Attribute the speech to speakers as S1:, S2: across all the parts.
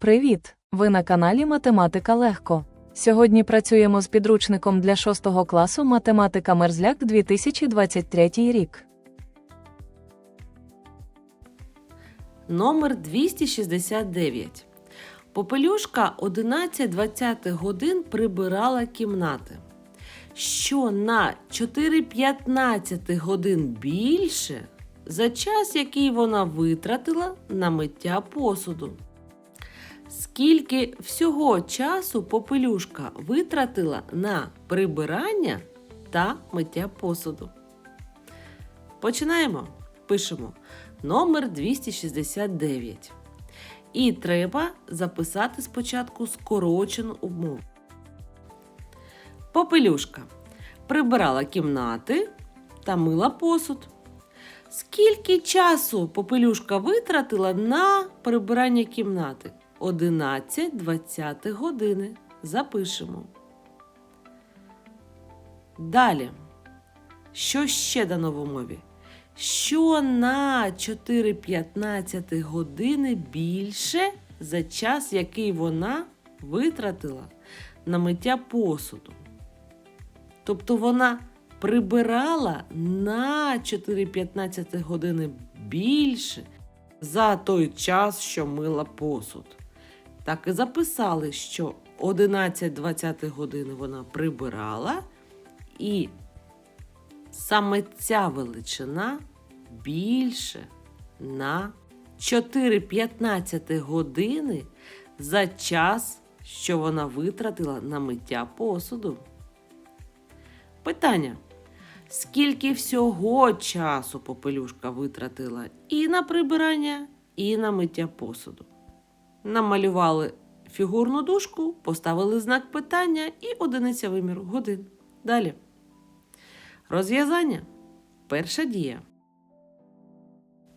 S1: Привіт! Ви на каналі Математика Легко. Сьогодні працюємо з підручником для 6 класу Математика Мерзляк 2023 рік.
S2: Номер 269. Попелюшка 11-20 годин прибирала кімнати. Що на 4-15 годин більше за час, який вона витратила на миття посуду. Скільки всього часу попелюшка витратила на прибирання та миття посуду? Починаємо. Пишемо номер 269. І треба записати спочатку скорочену умову. Попелюшка прибирала кімнати та мила посуд. Скільки часу попелюшка витратила на прибирання кімнати? 11-20 години. Запишемо. Далі. Що ще дано в умові? Що на 4-15 години більше за час, який вона витратила на миття посуду. Тобто вона прибирала на 4-15 години більше за той час, що мила посуд. Так і записали, що 11-20 години вона прибирала, і саме ця величина більше на 4-15 години за час, що вона витратила на миття посуду. Питання. Скільки всього часу попелюшка витратила і на прибирання, і на миття посуду? Намалювали фігурну дужку, поставили знак питання і одиниця виміру годин. Далі. Розв'язання. Перша дія.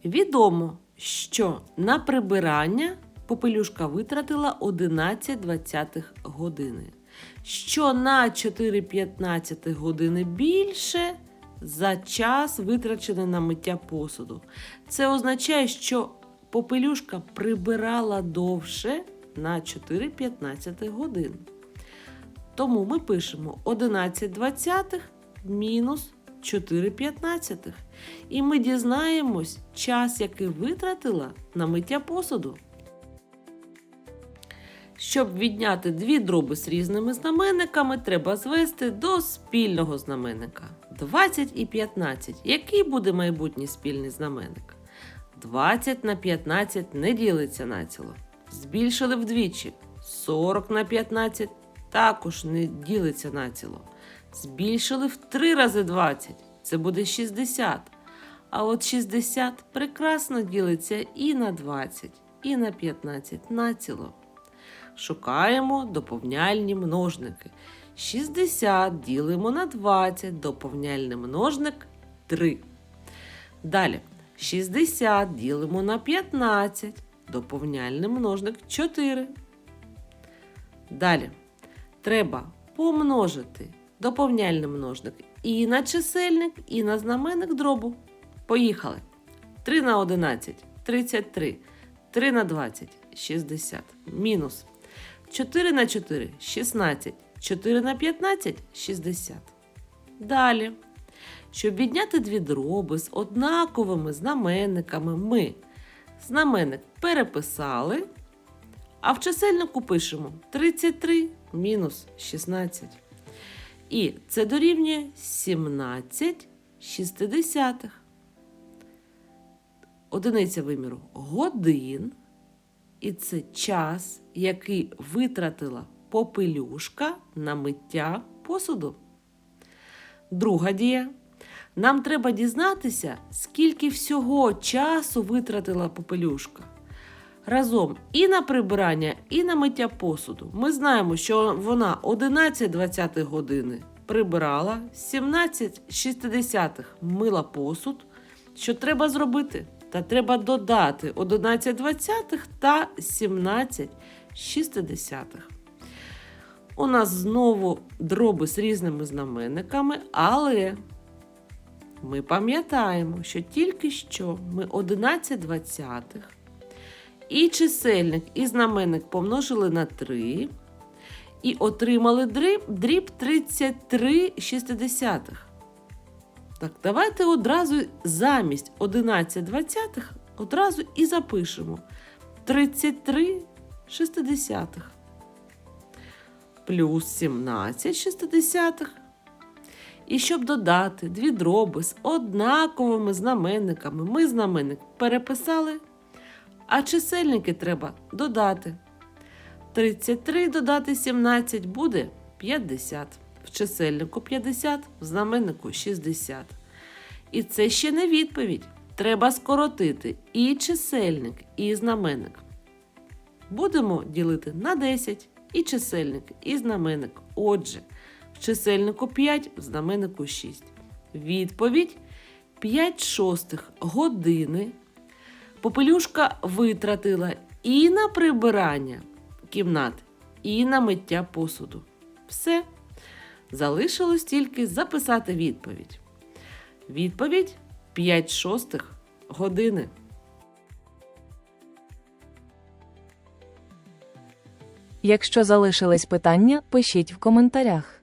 S2: Відомо, що на прибирання попелюшка витратила 11-20 години, що на 4-15 години більше за час витрачений на миття посуду. Це означає, що попелюшка прибирала довше на 4-15 годин. Тому ми пишемо 11 двадцятих мінус 4 п'ятнадцятих. І ми дізнаємось час, який витратила на миття посуду. Щоб відняти дві дроби з різними знаменниками, треба звести до спільного знаменника 20 і 15. Який буде майбутній спільний знаменник? 20 на 15 не ділиться націло. Збільшили вдвічі. 40 на 15 також не ділиться націло. Збільшили в 3 рази 20. Це буде 60. А от 60 прекрасно ділиться і на 20, і на 15 націло. Шукаємо доповняльні множники. 60 ділимо на 20, доповняльний множник 3. Далі 60 ділимо на 15, доповняльний множник 4. Далі треба помножити доповняльний множник і на чисельник, і на знаменник дробу. Поїхали. 3 на 11 33. 3 на 20 60. Мінус. 4 на 4 16. 4 на 15 60. Далі. Щоб відняти дві дроби з однаковими знаменниками, ми знаменник переписали, а в чисельнику пишемо 33 мінус 16. І це дорівнює 17 шістдесятих. Одиниця виміру годин. І це час, який витратила попелюшка на миття посуду. Друга дія. Нам треба дізнатися, скільки всього часу витратила попелюшка. Разом і на прибирання, і на миття посуду. Ми знаємо, що вона 11-20 години прибирала, 17-60 мила посуд. Що треба зробити? Та треба додати 11 та 17 шістдесятих. У нас знову дроби з різними знаменниками, але ми пам'ятаємо, що тільки що ми 11 двадцятих І чисельник, і знаменник помножили на 3. І отримали дріб, дріб 33 шістдесятих. Так, давайте одразу замість 11 двадцятих одразу і запишемо 33 шістдесятих. Плюс 17 шістдесятих. І щоб додати дві дроби з однаковими знаменниками, ми знаменник переписали, а чисельники треба додати. 33 додати 17 буде 50. В чисельнику 50, в знаменнику 60. І це ще не відповідь. Треба скоротити і чисельник, і знаменник. Будемо ділити на 10 і чисельник, і знаменник. Отже, чисельнику 5, в знаменнику 6. Відповідь 5 шостих години. Попелюшка витратила і на прибирання кімнат, і на миття посуду. Все. Залишилось тільки записати відповідь. Відповідь 5 шостих години.
S1: Якщо залишились питання, пишіть в коментарях.